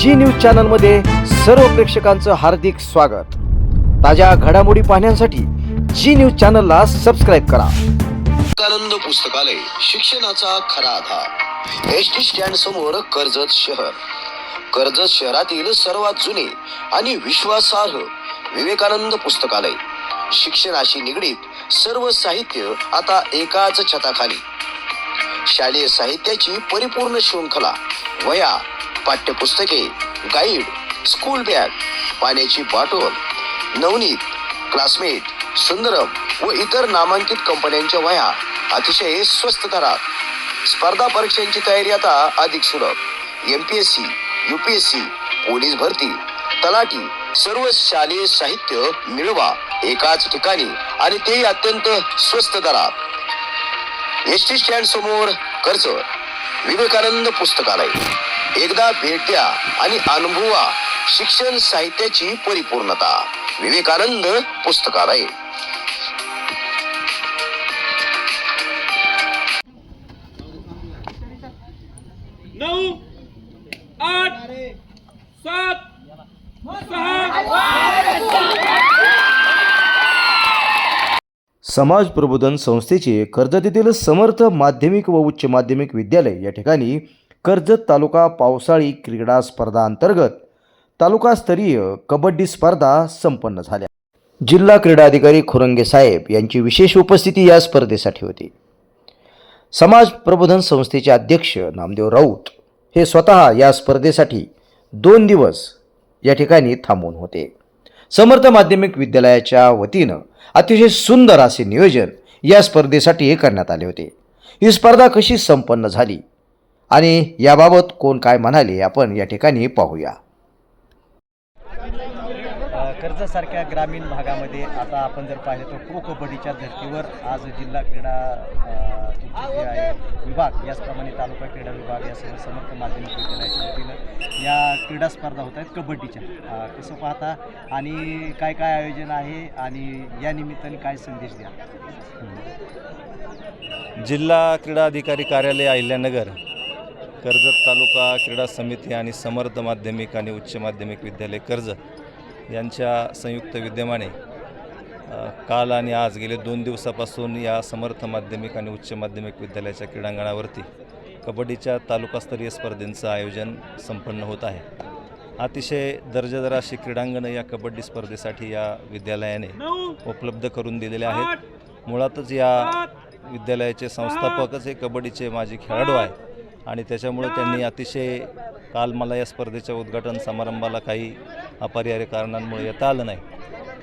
जी news चॅनलमध्ये सर्व प्रेक्षकांचं हार्दिक स्वागत. ताज्या घडामोडी पाहण्यासाठी जी न्यूज चॅनलला सबस्क्राईब करा. विवेकानंद पुस्तकालय शिक्षणाचा खरा आधार. एस टी स्टँड समोर कर्जत शहर. कर्जत शहरातील सर्वात जुने आणि विश्वासार्ह विवेकानंद पुस्तकालय. शिक्षणाशी निगडीत सर्व साहित्य आता एकाच छताखाली. शालेय साहित्याची परिपूर्ण शृंखला वया पाठ्यपुस्तके गाईड स्कूल बॅग पाण्याची बॉटल नवनीत क्लासमेट सुंदरम व इतर नामांकित कंपन्यांच्या वया अतिशय स्वस्त दरात. स्पर्धा परीक्षांची तयारी आता अधिक सुलभ. M P S C U P S C police भरती तलाठी सर्व शालेय साहित्य मिळवा एकाच ठिकाणी आणि तेही अत्यंत स्वस्त दरात. एस टी स्टँड समोर कर्ज विवेकानंद पुस्तकालय. एकदा भेट द्या आणि अनुभवा शिक्षण साहित्याची परिपूर्णता. विवेकानंद पुस्तकालय. नऊ आठ सात सहा. समाज प्रबोधन संस्थेचे कर्जत येथील समर्थ माध्यमिक व उच्च माध्यमिक विद्यालय या ठिकाणी कर्जत तालुका पावसाळी क्रीडा स्पर्धा अंतर्गत तालुकास्तरीय कबड्डी स्पर्धा संपन्न झाल्या. जिल्हा क्रीडा अधिकारी खुरंगे साहेब यांची विशेष उपस्थिती या स्पर्धेसाठी होती. समाज प्रबोधन संस्थेचे अध्यक्ष नामदेव राऊत हे स्वतः या स्पर्धेसाठी दोन दिवस या ठिकाणी थांबून होते. समर्थ माध्यमिक विद्यालयाच्या वतीनं अतिशय सुंदर असे नियोजन या स्पर्धेसाठी करण्यात आले होते. ही स्पर्धा कशी संपन्न झाली? आणि याबाबत कोण काय म्हणाले आपण या ठिकाणी पाहूया. कर्जतसारख्या ग्रामीण भागामध्ये आता आपण जर पाहिलं तर प्रो कबड्डीच्या धर्तीवर आज जिल्हा क्रीडा जे आहे विभाग याचप्रमाणे तालुका क्रीडा विभाग या सर्व समर्थ माध्यमिक विद्यालयाच्या वतीनं या क्रीडा स्पर्धा होत आहेत कबड्डीच्या. कसं पाहता आणि काय काय आयोजन आहे आणि या निमित्ताने काय संदेश द्या. जिल्हा क्रीडा अधिकारी कार्यालय अहिल्यानगर कर्जत तालुका क्रीडा समिती आणि समर्थ माध्यमिक आणि उच्च माध्यमिक विद्यालय कर्जत यांच्या संयुक्त विद्यमाने काल आणि आज गेले दोन दिवसापासून या समर्थ माध्यमिक आणि उच्च माध्यमिक विद्यालयाच्या क्रीडांगणावरती कबड्डीच्या तालुकास्तरीय स्पर्धेंचं आयोजन संपन्न होत आहे. अतिशय दर्जेदार अशी क्रीडांगणं या कबड्डी स्पर्धेसाठी या विद्यालयाने उपलब्ध करून दिलेले आहेत. मुळातच या विद्यालयाचे संस्थापकच हे कबड्डीचे माजी खेळाडू आहे आणि त्याच्यामुळे त्यांनी अतिशय काल मला या स्पर्धेच्या उद्घाटन समारंभाला काही अपरिहार्य कारणांमुळे येता आलं नाही.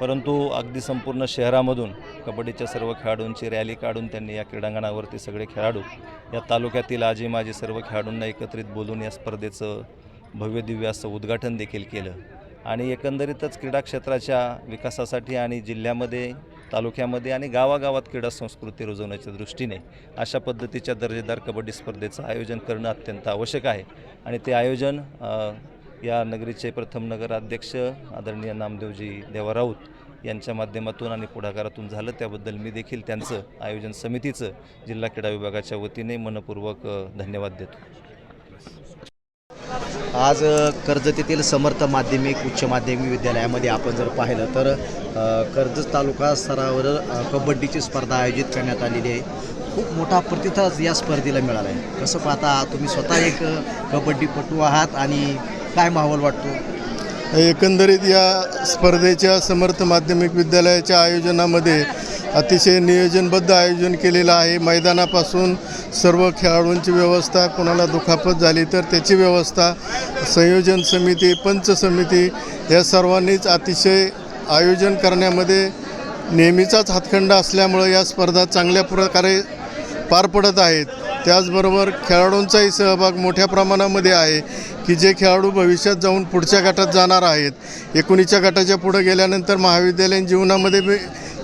परंतु अगदी संपूर्ण शहरामधून कबड्डीच्या सर्व खेळाडूंची रॅली काढून त्यांनी या क्रीडांगणावरती सगळे खेळाडू या तालुक्यातील आजी माजी सर्व खेळाडूंना एकत्रित बोलून या स्पर्धेचं भव्य दिव्य असं उद्घाटन देखील केलं. आणि एकंदरीतच क्रीडा क्षेत्राच्या विकासासाठी आणि जिल्ह्यामध्ये तालुक्यामध्ये आणि गावागावात क्रीडा संस्कृती रुजवण्याच्या दृष्टीने अशा पद्धतीच्या दर्जेदार कबड्डी स्पर्धेचं आयोजन करणं अत्यंत आवश्यक आहे. आणि ते आयोजन या नगरीचे प्रथम नगराध्यक्ष आदरणीय नामदेवजी देवा राऊत यांच्या माध्यमातून आणि पुढाकारातून झालं. त्याबद्दल मी देखील त्यांचं आयोजन समितीचं जिल्हा क्रीडा विभागाच्या वतीने मनपूर्वक धन्यवाद देतो. आज कर्जत येथील समर्थ माध्यमिक उच्च माध्यमिक विद्यालयामध्ये आपण जर पाहिलं तर कर्जत तालुका स्तरावर कबड्डीची स्पर्धा आयोजित करण्यात आलेली आहे. खूप मोठा प्रतिसाद या स्पर्धेला मिळाला आहे. कसं पाहता तुम्ही स्वतः एक कबड्डीपटू आहात आणि काय माहोल वाटतो? एकंदरीत या स्पर्धेच्या समर्थ माध्यमिक विद्यालयाच्या आयोजनामध्ये अतिशय नियोजनबद्ध आयोजन केलेलं आहे. मैदानापासून सर्व खेळाडूंची व्यवस्था कोणाला दुखापत झाली तर त्याची व्यवस्था संयोजन समिती पंच समिती या सर्वांनीच अतिशय आयोजन करण्यामध्ये नेहमीचाच हातखंडा असल्यामुळं या स्पर्धा चांगल्या प्रकारे पार पडत आहेत. त्याचबरोबर खेळाडूंचाही सहभाग मोठ्या प्रमाणामध्ये आहे की जे खेळाडू भविष्यात जाऊन पुढच्या गटात जाणार आहेत. एकोणीसच्या गटाच्या पुढं गेल्यानंतर महाविद्यालयीन जीवनामध्ये बी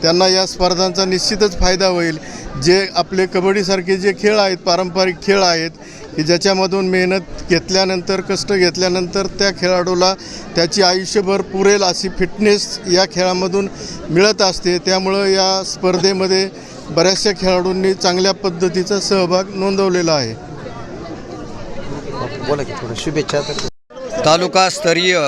त्यांना या स्पर्धांचा निश्चितच फायदा होईल. जे आपले कबड्डीसारखे जे खेळ आहेत पारंपरिक खेळ आहेत की ज्याच्यामधून मेहनत घेतल्यानंतर कष्ट घेतल्यानंतर त्या खेळाडूला त्याची आयुष्यभर पुरेल अशी फिटनेस या खेळामधून मिळत असते. त्यामुळं या स्पर्धेमध्ये बऱ्याचशा खेळाडूंनी चांगल्या पद्धतीचा सहभाग नोंदवलेला आहे. बोला की थोडं शुभेच्छा तर. तालुकास्तरीय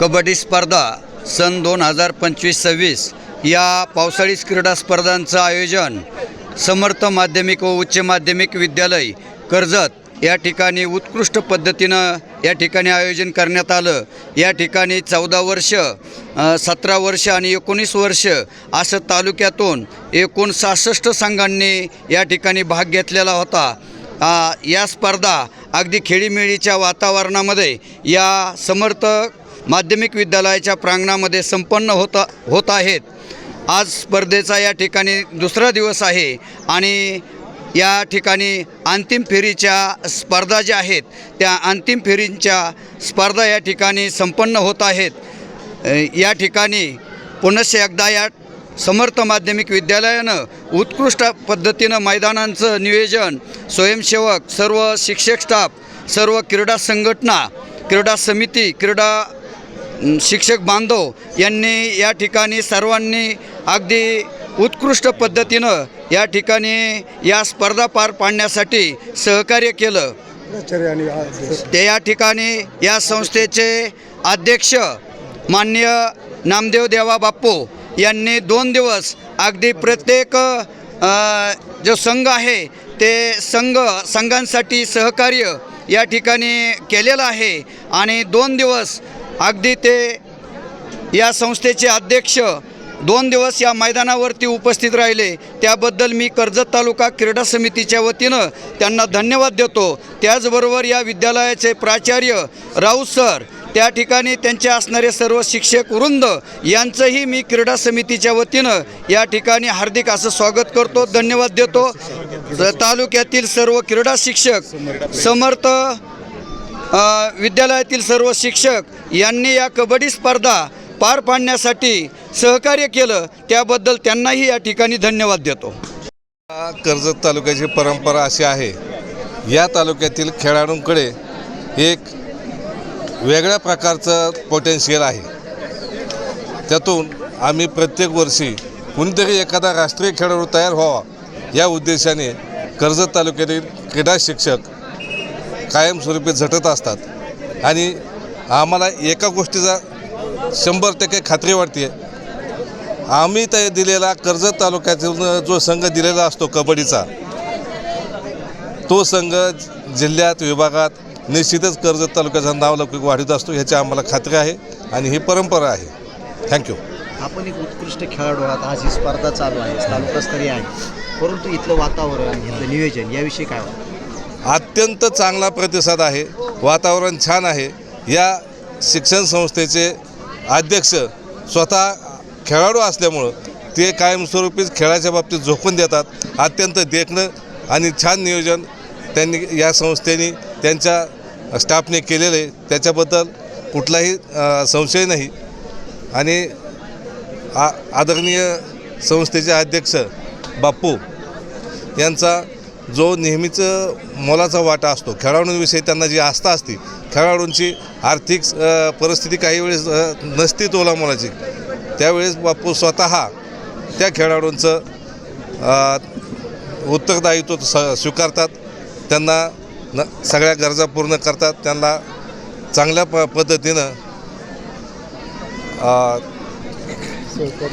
कबड्डी स्पर्धा सन दोन हजार पंचवीस सव्वीस या पावसाळी क्रीडा स्पर्धांचं आयोजन समर्थ माध्यमिक व उच्च माध्यमिक विद्यालय कर्जत या ठिकाणी उत्कृष्ट पद्धतीनं या ठिकाणी आयोजन करण्यात आलं. या ठिकाणी चौदा वर्ष सतरा वर्ष आणि एकोणीस वर्ष असं तालुक्यातून एकूण सहासष्ट संघांनी या ठिकाणी भाग घेतलेला होता. आ, या स्पर्धा अगदी खेळीमेळीच्या वातावरणामध्ये या समर्थ माध्यमिक विद्यालयाच्या प्रांगणामध्ये संपन्न होता होत आहेत. आज स्पर्धेचा या ठिकाणी दुसरा दिवस आहे आणि या ठिकाणी अंतिम फेरीच्या स्पर्धा ज्या आहेत त्या अंतिम फेरींच्या स्पर्धा या ठिकाणी संपन्न होत आहेत. या ठिकाणी पुनश्च एकदा या समर्थ माध्यमिक विद्यालयानं उत्कृष्ट पद्धतीनं मैदानांचं नियोजन स्वयंसेवक सर्व शिक्षक स्टाफ सर्व क्रीडा संघटना क्रीडा समिती क्रीडा शिक्षक बांधव यांनी या ठिकाणी सर्वांनी अगदी उत्कृष्ट पद्धतीनं या ठिकाणी या स्पर्धा पार पाडण्यासाठी सहकार्य केलं. ते या ठिकाणी या संस्थेचे अध्यक्ष माननीय नामदेव देवा बाप्पू यांनी दोन दिवस अगदी प्रत्येक जो संघ आहे ते संघ संघांसाठी सहकार्य या ठिकाणी केलेलं आहे. आणि दोन दिवस अगदी ते या संस्थेचे अध्यक्ष दोन दिवस या मैदानावरती उपस्थित राहिले. त्याबद्दल मी कर्जत तालुका क्रीडा समितीच्या वतीनं त्यांना धन्यवाद देतो. त्याचबरोबर या विद्यालयाचे प्राचार्य राऊत सर त्या ठिकाणी त्यांचे असणारे सर्व शिक्षक वृंद यांचंही मी क्रीडा समितीच्या वतीनं या ठिकाणी हार्दिक असं स्वागत करतो धन्यवाद देतो. तालुक्यातील सर्व क्रीडा शिक्षक समर्थ विद्यालयातील सर्व शिक्षक यांनी या कबड्डी स्पर्धा पार पाडण्यासाठी सहकार्य केलं. त्याबद्दल त्यांनाही या ठिकाणी धन्यवाद देतो. कर्जत तालुक्याची परंपरा अशी आहे या तालुक्यातील खेळाडूंकडे एक वेगळ्या प्रकारचं पोटेन्शियल आहे. त्यातून आम्ही प्रत्येक वर्षी कोणीतरी एखादा राष्ट्रीय खेळाडू तयार व्हावा या उद्देशाने कर्जत तालुक्यातील क्रीडा शिक्षक कायमस्वरूपी झटत असतात. आणि आम्हाला एका गोष्टीचा शंभर टक्के खात्री वाटते आम्ही ते दिलेला कर्जत तालुक्यातून जो संघ दिलेला असतो कबड्डीचा तो संघ जिल्ह्यात विभागात निश्चितच कर्जत तालुक्याचं नाव लौकिक वाढीत असतो ह्याची आम्हाला खात्री आहे आणि ही परंपरा आहे. थँक्यू आपण एक उत्कृष्ट खेळाडू आहात आज ही स्पर्धा चालू आहे तालुकास्तरीय आहे. परंतु इथलं वातावरण इथलं नियोजन याविषयी काय वाटतं? अत्यंत चांगला प्रतिसाद आहे. वातावरण छान आहे. या शिक्षण संस्थेचे अध्यक्ष स्वतः खेळाडू असल्यामुळं ते कायमस्वरूपीच खेळाच्या बाबतीत झोकून देतात. अत्यंत देखणं आणि छान नियोजन त्यांनी या संस्थेने त्यांच्या स्टाफने केलेलं. आहे त्याच्याबद्दल कुठलाही संशय नाही. आणि आ आदरणीय संस्थेचे अध्यक्ष बाप्पू यांचा जो नेहमीचं मोलाचा वाटा असतो. खेळाडूंविषयी त्यांना जी आस्था असते खेळाडूंची आर्थिक परिस्थिती काही वेळेस नसती तोला मोलाची. त्यावेळेस बापू स्वतः त्या खेळाडूंचं उत्तरदायित्व स स्वीकारतात. त्यांना न सगळ्या गरजा पूर्ण करतात. त्यांना चांगल्या प पद्धतीनं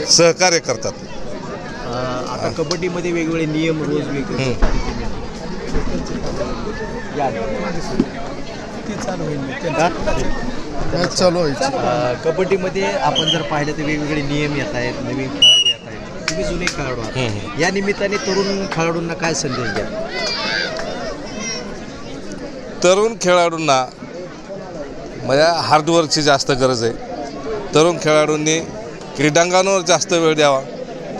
सहकार्य. करतात. आता कबड्डीमध्ये वेगवेगळे नियम रोज वेगळे चालू अं, कबड्डीमध्ये आपण जर पाहिलं तर वेगवेगळे नियम येत आहेत नवीन खेळाडू येत आहेत तुम्ही जुने खेळाडू आहात. या निमित्ताने तरुण खेळाडूंना काय संदेश द्या तरुण खेळाडूंना म्हणजे हार्डवर्कची जास्त गरज आहे. तरुण खेळाडूंनी क्रीडांगणावर जास्त वेळ द्यावा.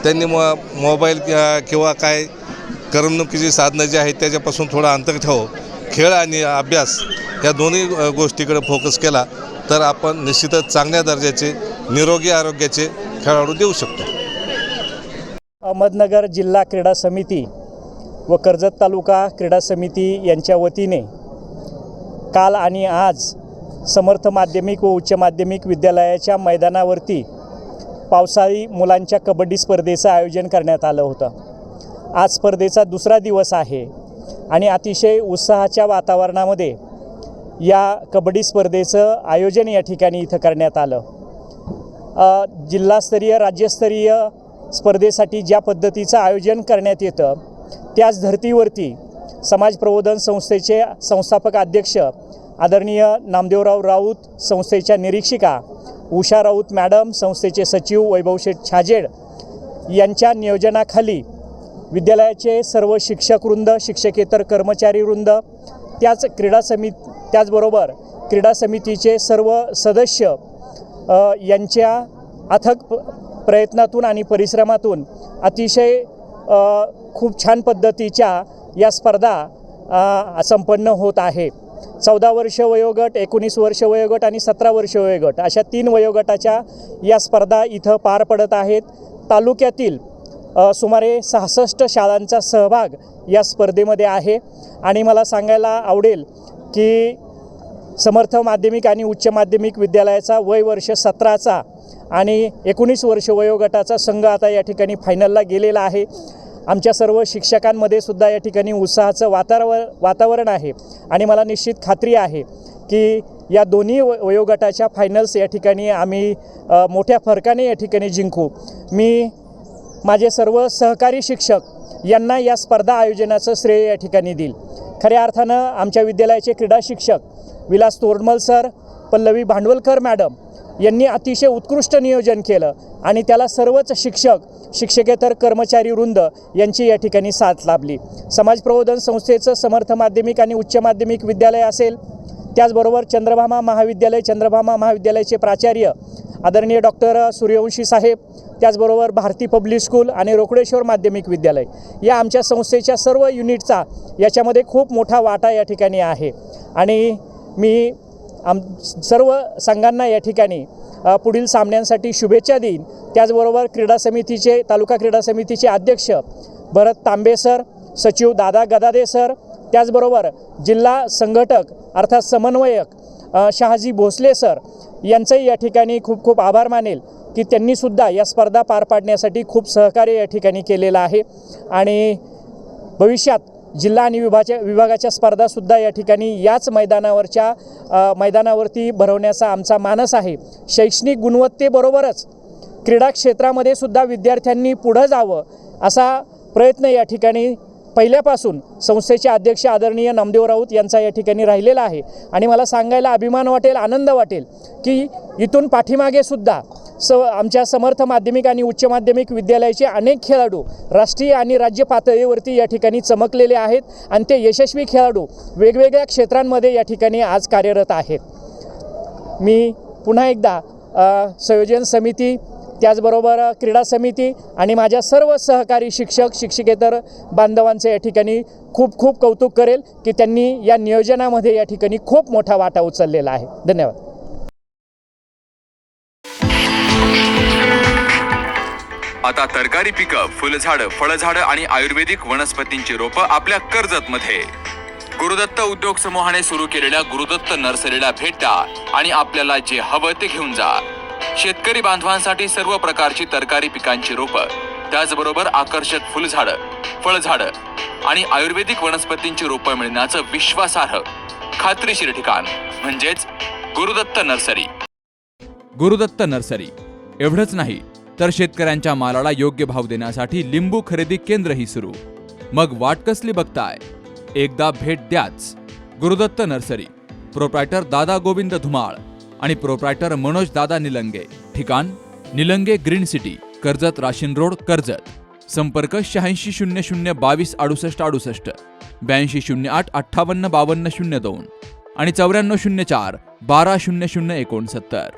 त्यांनी म मोबाईल कि- किंवा काय करमणुकीची साधनं जी आहेत त्याच्यापासून थोडं अंतर ठेव. खेळ आणि अभ्यास या दोन्ही गोष्टीकडे फोकस केला तर आपण निश्चितच चांगल्या दर्जाचे निरोगी आरोग्याचे खेळाडू देऊ शकतो. अहमदनगर जिल्हा क्रीडा समिती व कर्जत तालुका क्रीडा समिती यांच्या वतीने काल आणि आज समर्थ माध्यमिक व उच्च माध्यमिक विद्यालयाच्या मैदानावरती पावसाळी मुलांच्या कबड्डी स्पर्धेचं आयोजन करण्यात आलं होतं. आज स्पर्धेचा दुसरा दिवस आहे. आणि अतिशय उत्साहाच्या वातावरणामध्ये या कबड्डी स्पर्धेचं आयोजन या ठिकाणी इथं करण्यात आलं. जिल्हास्तरीय राज्यस्तरीय स्पर्धेसाठी ज्या पद्धतीचं आयोजन करण्यात येतं त्याच धर्तीवरती समाज प्रबोधन संस्थेचे संस्थापक अध्यक्ष आदरणीय नामदेवराव राऊत संस्थेच्या निरीक्षिका उषा राऊत मॅडम संस्थेचे सचिव वैभवशेठ छाजेड यांच्या नियोजनाखाली विद्यालयाचे सर्व शिक्षकवृंद शिक्षकेतर कर्मचारीवृंद त्याच क्रीडा समिती त्याचबरोबर क्रीडा समितीचे सर्व सदस्य यांच्या अथक प्रयत्नातून आणि परिश्रमातून अतिशय खूप छान पद्धतीच्या या स्पर्धा संपन्न होत आहे. चौदा वर्ष वयोगट एकोणीस वर्ष वयोगट आणि सतरा वर्ष वयोगट अशा तीन वयोगटाच्या या स्पर्धा इथं पार पडत आहेत. तालुक्यातील सुमारे सहासष्ट शाळांचा सहभाग या स्पर्धेमध्ये आहे. आणि मला सांगायला आवडेल की समर्थ माध्यमिक आणि उच्च माध्यमिक विद्यालयाचा वय वर्ष सतराचा आणि एकोणीस वर्ष वयोगटाचा संघ आता या ठिकाणी फायनलला गेलेला आहे. आमच्या सर्व शिक्षकांमध्ये सुद्धा या ठिकाणी उत्साहाचं वातावर वातावरण आहे. आणि मला निश्चित खात्री आहे की या दोन्ही व वयोगटाच्या फायनल्स या ठिकाणी आम्ही मोठ्या फरकाने या ठिकाणी जिंकू. मी माझे सर्व सहकारी शिक्षक यांना या स्पर्धा आयोजनाचं श्रेय या ठिकाणी देईल. खऱ्या अर्थानं आमच्या विद्यालयाचे क्रीडा शिक्षक विलास तोरडमल सर पल्लवी भांडवलकर मॅडम यांनी अतिशय उत्कृष्ट नियोजन केलं आणि त्याला सर्वच शिक्षक शिक्षकेतर कर्मचारी वृंद यांची या ठिकाणी साथ लाभली. समाज प्रबोधन संस्थेचं समर्थ माध्यमिक आणि उच्च माध्यमिक विद्यालय असेल त्याचबरोबर चंद्रभामा महाविद्यालय चंद्रभामा महाविद्यालयाचे प्राचार्य आदरणीय डॉक्टर सूर्यवंशी साहेब त्याचबरोबर भारती पब्लिक स्कूल आणि रोकडेश्वर माध्यमिक विद्यालय या आमच्या संस्थेच्या सर्व युनिटचा याच्यामध्ये खूप मोठा वाटा या ठिकाणी आहे. आणि मी आम सर्व संघांना या ठिकाणी पुढील सामन्यांसाठी शुभेच्छा देईन. त्याचबरोबर क्रीडा समितीचे तालुका क्रीडा समितीचे अध्यक्ष भरत तांबे सर सचिव दादा गदादे सर त्याचबरोबर जिल्हा संघटक अर्थात समन्वयक शहाजी भोसले सर यांचंही या ठिकाणी खूप खूप आभार मानेल. की त्यांनीसुद्धा या स्पर्धा पार पाडण्यासाठी खूप सहकार्य या ठिकाणी केलेलं आहे. आणि भविष्यात जिल्हा आणि विभाच्या विभागाच्या स्पर्धासुद्धा या ठिकाणी याच मैदानावरच्या मैदानावरती भरवण्याचा आमचा मानस आहे. शैक्षणिक गुणवत्तेबरोबरच क्रीडा क्षेत्रामध्ये सुद्धा विद्यार्थ्यांनी पुढं जावं असा प्रयत्न या ठिकाणी पहिल्यापासून संस्थेचे अध्यक्ष आदरणीय नामदेव राऊत यांचा या ठिकाणी राहिलेला आहे. आणि मला सांगायला अभिमान वाटेल आनंद वाटेल की इथून पाठीमागे सुद्धा स आमच्या समर्थ माध्यमिक आणि उच्च माध्यमिक विद्यालयाचे अनेक खेळाडू राष्ट्रीय आणि राज्य पातळीवरती या ठिकाणी चमकलेले आहेत आणि ते यशस्वी खेळाडू वेगवेगळ्या क्षेत्रांमध्ये या ठिकाणी आज कार्यरत आहेत. मी पुन्हा एकदा संयोजन समिती त्याचबरोबर क्रीडा समिती आणि माझ्या सर्व सहकारी शिक्षक शिक्षिकेतर बांधवांचे या ठिकाणी खूप खूप कौतुक करेल की त्यांनी या नियोजनामध्ये या ठिकाणी खूप मोठा वाटा उचललेला आहे. धन्यवाद. आता तरकारी पिकं फुलझाडं फळझाडं आणि आयुर्वेदिक वनस्पतींची रोपं आपल्या कर्जत मध्ये गुरुदत्त उद्योग समूहाने सुरू केलेल्या गुरुदत्त नर्सरीला भेट द्या आणि आपल्याला जे हवं ते घेऊन जा. शेतकरी बांधवांसाठी सर्व प्रकारची तरकारी पिकांची रोपं त्याचबरोबर आकर्षक फुलझाडं फळझाडं आणि आयुर्वेदिक वनस्पतींची रोपं मिळण्याचं विश्वासार्ह खात्रीशीर ठिकाण म्हणजेच गुरुदत्त नर्सरी. गुरुदत्त नर्सरी. एवढंच नाही तर शेतकऱ्यांच्या मालाला योग्य भाव देण्यासाठी लिंबू खरेदी केंद्रही सुरू. मग वाट कसली बघताय? एकदा भेट द्याच. गुरुदत्त नर्सरी. प्रोप्रायटर दादा गोविंद धुमाळ. आणि प्रोप्रायटर मनोज दादा निलंगे. ठिकाण Nilange green city Karjat Rashin road Karjat. संपर्क शहाऐंशी शून्य शून्य बावीस अडुसष्ट अडुसष्ट. ब्याऐंशी शून्य आठ अठ्ठावन्न बावन्न शून्य दोन. आणि चौऱ्याण्णव शून्य चार बारा शून्य शून्य एकोणसत्तर.